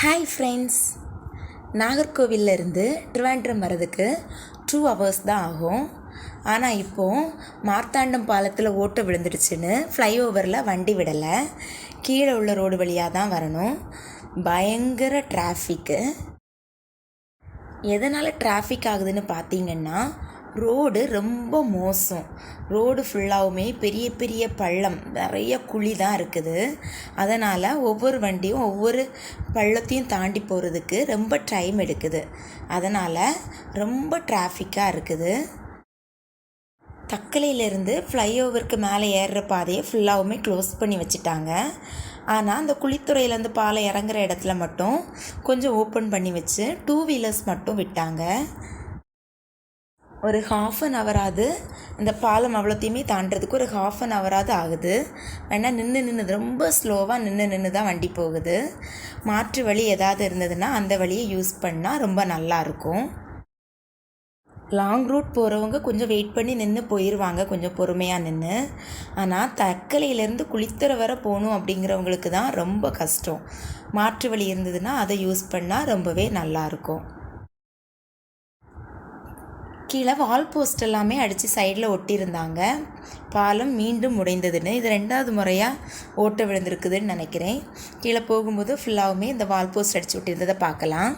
Hi friends நாகர்கோவிலேருந்து திருவாண்டம் வரதுக்கு வர்றதுக்கு two hours தான் ஆகும். ஆனால் இப்போது மார்த்தாண்டம் பாலத்தில் ஓட்டை விழுந்துடுச்சுன்னு ஃப்ளைஓவரில் வண்டி விடலை. கீழே உள்ள ரோடு வழியாக தான் வரணும். பயங்கர டிராஃபிக்கு எதனால் டிராஃபிக் ஆகுதுன்னு பார்த்தீங்கன்னா ரோடு ரொம்ப மோசம். ரோடு ஃபுல்லாகவுமே பெரிய பெரிய பள்ளம். நிறைய குழி தான் இருக்குது. அதனால் ஒவ்வொரு வண்டியும் ஒவ்வொரு பள்ளத்தையும் தாண்டி போகிறதுக்கு ரொம்ப டைம் எடுக்குது. அதனால் ரொம்ப டிராஃபிக்காக இருக்குது. தக்கலையிலேருந்து ஃப்ளைஓவருக்கு மேலே ஏறுற பாதையை ஃபுல்லாகவுமே க்ளோஸ் பண்ணி வச்சுட்டாங்க. ஆனால் அந்த குழித்துறையிலேருந்து பாலம் இறங்குற இடத்துல மட்டும் கொஞ்சம் ஓப்பன் பண்ணி வச்சு டூ வீலர்ஸ் மட்டும் விட்டாங்க. ஒரு ஹாஃப் அன் ஹவராது இந்த பாலம் அவ்வளோத்தையுமே தாண்டுறதுக்கு ஒரு ஹாஃப் அன் ஹவராது ஆகுது. வேணால் நின்று நின்று ரொம்ப ஸ்லோவாக நின்று நின்று தான் வண்டி போகுது. மாற்று வழி ஏதாவது இருந்ததுன்னா அந்த வழியை யூஸ் பண்ணால் ரொம்ப நல்லாயிருக்கும் லாங் ரூட் போகிறவங்க கொஞ்சம் வெயிட் பண்ணி நின்று போயிடுவாங்க கொஞ்சம் பொறுமையாக நின்று ஆனால் தக்கலையிலேருந்து குளித்தர வர போகணும் அப்படிங்கிறவங்களுக்கு தான் ரொம்ப கஷ்டம். மாற்று வழி இருந்ததுன்னா அதை யூஸ் பண்ணால் ரொம்பவே நல்லாயிருக்கும் கீழே வால் போஸ்ட் எல்லாமே அடித்து சைடில் ஒட்டியிருந்தாங்க. பாலம் மீண்டும் உடைந்ததுன்னு இது ரெண்டாவது முறையாக ஓட்ட விழுந்திருக்குதுன்னு நினைக்கிறேன். கீழே போகும்போது ஃபுல்லாகவுமே இந்த வால் போஸ்ட் அடித்து ஒட்டியிருந்ததை பார்க்கலாம்.